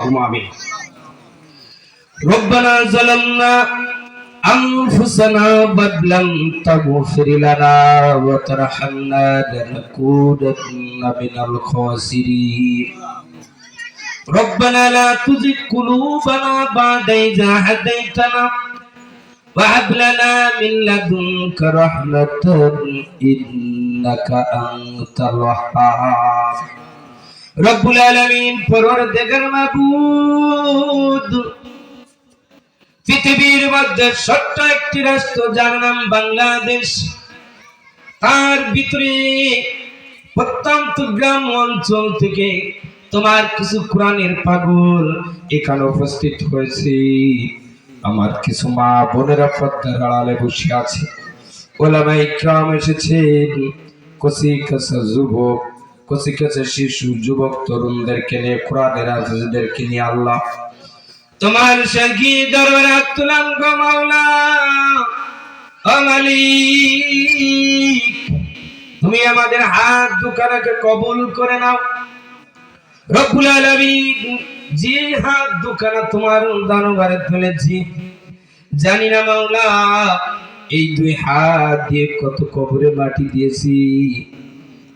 اللهم آمين ربنا ظلمنا أنفسنا بل لم تغفر لنا وترحمنا لنكونن من الخاسرين ربنا لا تزغ قلوبنا بعد إذ هديتنا وهب لنا من لدنك رحمة إنك أنت الوهاب রব্বুল আলামিন পরওয়ারদিগার মাবুদ। পৃথিবীর মধ্যে ছোট্ট একটি রাষ্ট্র যার নাম বাংলাদেশ। তার ভিতরে প্রত্যন্ত গ্রাম অঞ্চল থেকে তোমার কিছু কোরআনের পাগল এখানে উপস্থিত হয়েছে। আমার কিছু মা বোনেরা পর্দার আড়ালে বসে আছে। ওলামাই ক্রাম এসেছেন। কচি কাছে যুবক কচি কাছে শিশু, যুবক, তরুণদেরকে নিয়ে, কোরআনের আজিজদেরকে নিয়ে আল্লাহ। তোমার সঙ্গী দরবারে হাত তুলাম গো মাওলা। তুমি আমাদের হাত দুখানাকে কবুল করে নাও। রব্বুল আলামিন, যে হাত দুখানা তোমার দানবারে তুলেছি। জানি না মাওলা, এই দুই হাত দিয়ে কত কবরে মাটি দিয়েছি।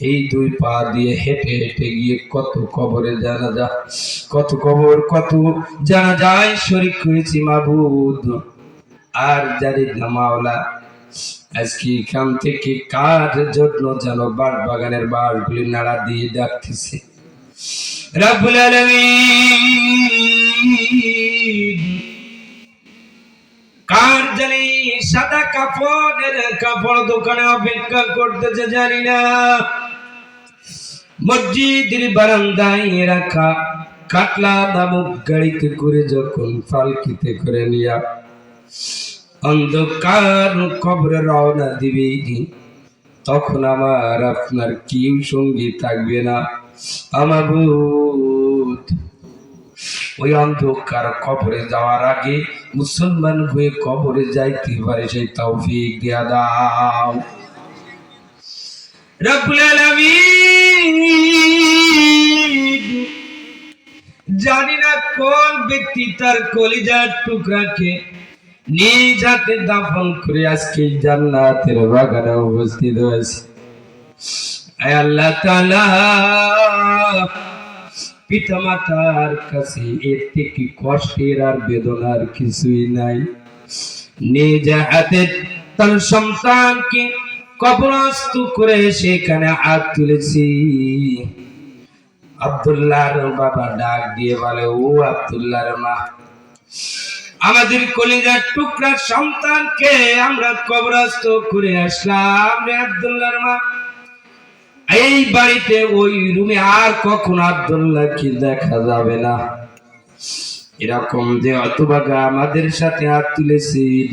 এই দুই পা দিয়ে হেঁটে হেঁটে গিয়ে কত কবরে জানা যা কত কবর, কত জানা যায়, শরিক হয়েছি মাবুদ। আর জানি না মাওলা, আজকে এখান থেকে কার জন্য যেন বাড় বাগানের বাড়গুলি নাড়া দিয়ে ডাকতেছে। আলামিন। কার জানি সাদা কাপড়ের কাপড় দোকানে অপেক্ষা করতেছে জানি না। মসজিদের বারান্দায় রাখা কাটলা নামক গাড়িতে করে যখন পালকিতে করে নিয়া অন্ধকার কবরে রওনা দিবে তখন আমার আপনার কেউ সঙ্গী থাকবে না। আমার ওই অন্ধকার কবরে যাওয়ার আগে মুসলমান হয়ে কবরে যাইতে পারে সেই তৌফিক দিয়া দাও। আলামিন! ব্যক্তি তার কলিজার টুকরাকে নিজ হাতে দাফন করে আজকে জান্নাতের বাগানে উপস্থিত হয়েছে। আল্লাহ পিতা মাতার কাছে এর থেকে কষ্টের আর বেদনার কিছুই নাই। নিজ হাতে তার সন্তানকে কবরস্থ করে সেখানে হাত তুলেছি। আব্দুল্লাহর বাবা ডাক দিয়ে বলে, ও আব্দুল্লাহর মা, আমাদের কলিজার টুকরা সন্তানকে আমরা কবরস্থ করে আসলাম রে আব্দুল্লাহর মা। এই বাড়িতে ওই রুমে আর কখন আব্দুল্লাহ কি দেখা যাবে না। এরকম যে অতবাগা আমাদের সাথে হাত তুলেছেন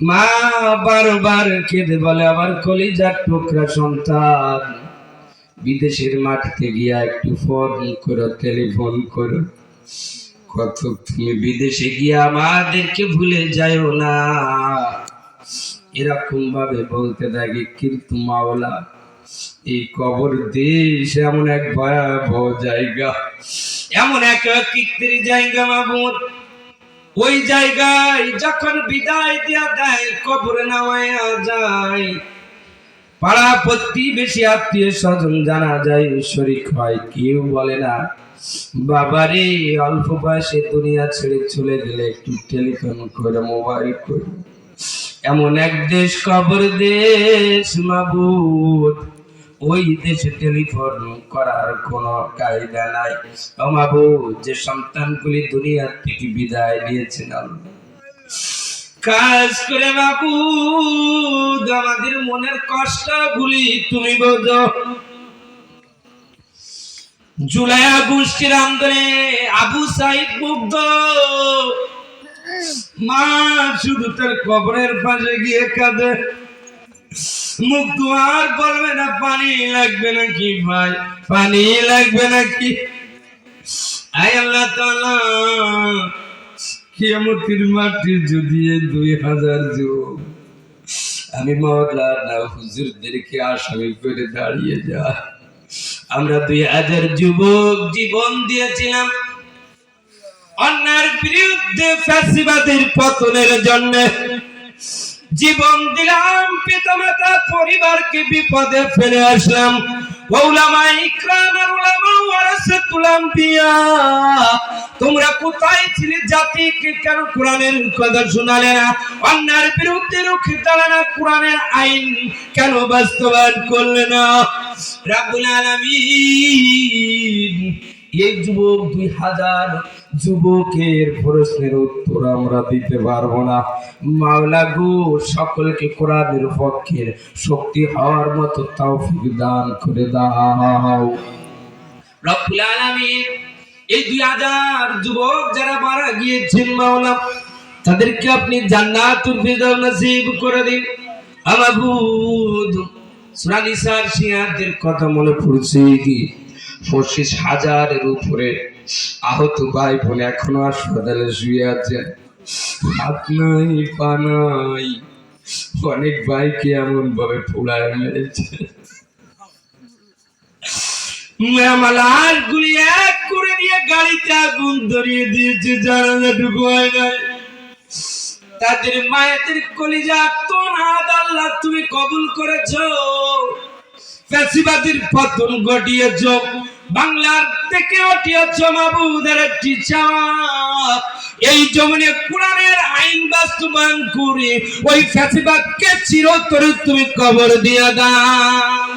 মা বারবার কেঁদে বলে, আমার কলিজার টুকরা সন্তান, বিদেশের মাটিতে গিয়া একটু ফোন করো, টেলিফোন করো। কত তুমি বিদেশে গিয়া আমাদেরকে ভুলে যাও না। এরকম ভাবে বলতে থাকে কিন্তু মাওলা, এই কবর দেশ এমন এক ভয়াবহ জায়গা, এমন এক কীর্তির জায়গা মামুদ ওই জায়গায় যখন বিদায় দেয়া দেয়, কবর নেওয়া যায়। পাড়া প্রতিবেশী আত্মীয় স্বজন জানা যায়, শরিক হয় কেউ বলে না, বাবারে, অল্প বয়সে দুনিয়া ছেড়ে চলে গেলে একটু টেলিফোন করে, মোবাইল করে। এমন এক দেশ, কবর দেশ, মাবুদ। ওই দেশে টেলিফোন করার কোনো কায়দা নাই। অমাবু, যে সন্তানগুলি দুনিয়ার থেকে বিদায় নিয়েছেন আল্লাহ। কাজ করে বাবু আমাদের মনের কষ্টগুলি তুমি বোঝো। জুলাই আগস্টের আন্দোলনে আবু সাইদ মুগ্ধ। মা শুধু তার কবরের পাশে গিয়ে কাঁদে। মুখ আর বলবে না, পানি লাগবে নাকি ভাই? পানি লাগবে নাকি? আয় আল্লাহ তাআলা, কিয়ামতের মাটি যদি দুই হাজার যুগ, আমি মৌলানা হুজুরদেরকে আসামি করে দাঁড়িয়ে যা আমরা দুই হাজার যুবক জীবন দিয়েছিলাম। অন্যার বিরুদ্ধে ফ্যাসিবাদের পতনের জন্য। জীবন দিলাম পিতামাতা পরিবারকে বিপদে ফেলে আসলাম। তোমরা কোথায় ছিলে, জাতিকে কেন কোরআনের কথা শোনালে না? অন্যার বিরুদ্ধে রুখে দাঁড়ানো কোরআনের আইন কেন বাস্তবায়ন করলে না? রাব্বুল আলামিন, এই যুবক দুই হাজার যুবকের প্রশ্নের উত্তর আমরা দিতে পারব না। মাওলা গো, সকলকে কোরআনের পক্ষে শক্তি হওয়ার মতো তৌফিক দান করে দাও। রব্বুল আলামিন, এই দুই হাজার যুবক যারা মারা গিয়েছেন মাওলা, তাদেরকে আপনি জান্নাতুল ফিরদাউস নসিব করে দিন। আমাবুদ সূরা সিয়াদের কথা মনে পড়ছে কি? পঁচিশ হাজারের উপরে আহত ভাই বোন এখনও হাসপাতালে শুয়ে আছে। হাত নাই, পা নাই। অনেক ভাইকে এমন ভাবে পোড়ায় মেরেছে। আগুন ধরিয়ে দিয়েছে কলিজা আল্লাহ তুমি কবুল করেছ। ফ্যাসিবাদের পতন ঘটিয়েছ। বাংলার থেকে হটিয়েছ মাবুদের একটি চাপ এই জমিনে কোরআনের আইন বাস্তবায়ন করে ওই ফ্যাসিবাদকে চিরতরে তুমি কবর দিয়ে দাও।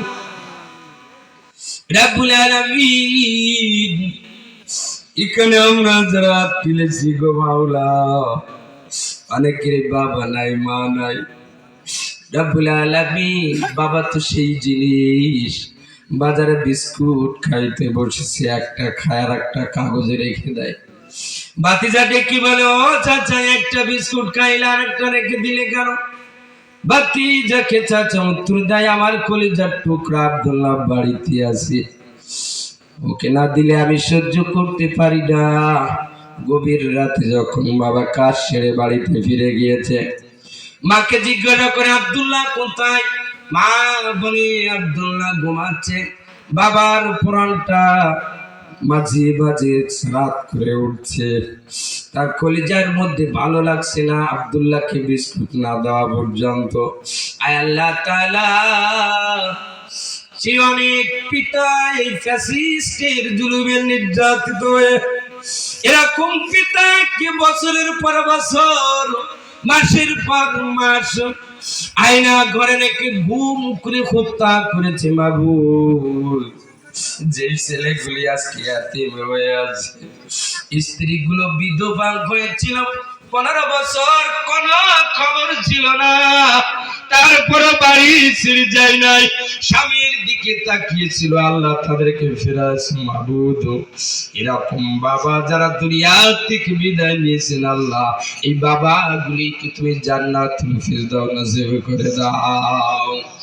রাব্বুল আলামিন, এখানে আমরা যারা গো মাওলা, অনেকের বাবা নাই, মা নাই। রাব্বুল আলামিন, বাবা তো সেই জিনিস বাজারে বিস্কুট খাইতে বসেছি, একটা খায় আর একটা কাগজে রেখে দেয়। বাতিজাকে কি বলে, ও চাচা, একটা বিস্কুট খাইলে আর একটা রেখে দিলে কেন? বাতি যাকে চাচা উত্তর দেয়, আমার কলিজার টুকরা আব্দুল্লাহ বাড়িতে আছে। ওকে না দিলে আমি সহ্য করতে পারি না। গভীর রাতে যখন বাবা কাজ সেরে বাড়িতে ফিরে গিয়েছে, মাকে জিজ্ঞাসা করে, আব্দুল্লাহ কোথায়? মা বলে আব্দুল্লাহ ঘুমাচ্ছে, বাবার পুরাণটা মাঝে মাঝে রাত করে উঠছে। তার কলিজার মধ্যে ভালো লাগছে না, আব্দুল্লাহকে বিস্কুট না দেওয়া পর্যন্ত। আয় আল্লাহ তাআলা, সে অনেক পিতা ফ্যাসিস্টের জুলুমে নির্যাতিত হয়ে এরকম পিতা কি বছরের পর বছর, মাসের পর মাস আয়না ঘরে নাকি গুম করে হত্যা করেছে মাগু। যে ছেলেগুলি আজকে এতিম হয়ে আছে স্ত্রীগুলো বিধবা হয়েছিল, পনেরো বছর কোন খবর ছিল না। তারপরে বাড়ি ছেড়ে যায় নাই। স্বামীর দিকে তাকিয়েছিল আল্লাহ তাদেরকে ফেরাস মাবুদ। এরকম বাবা যারা দুনিয়া থেকে বিদায় নিয়েছেন আল্লাহ, এই বাবাগুলিকে তুমি জান্নাত ফিরদাও নসিব করে দাও।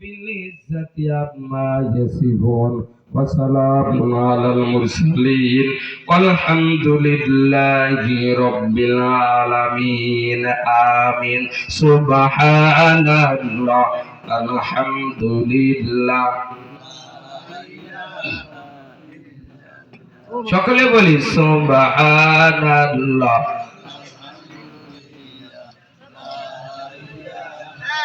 রাব্বিকা রব্বিল ইজ্জাতি আম্মা ইয়াসিফুন وسلام على المرسلين والحمد لله رب العالمين آمين سبحان الله الحمد لله সকলে বলি সুবহানাল্লাহ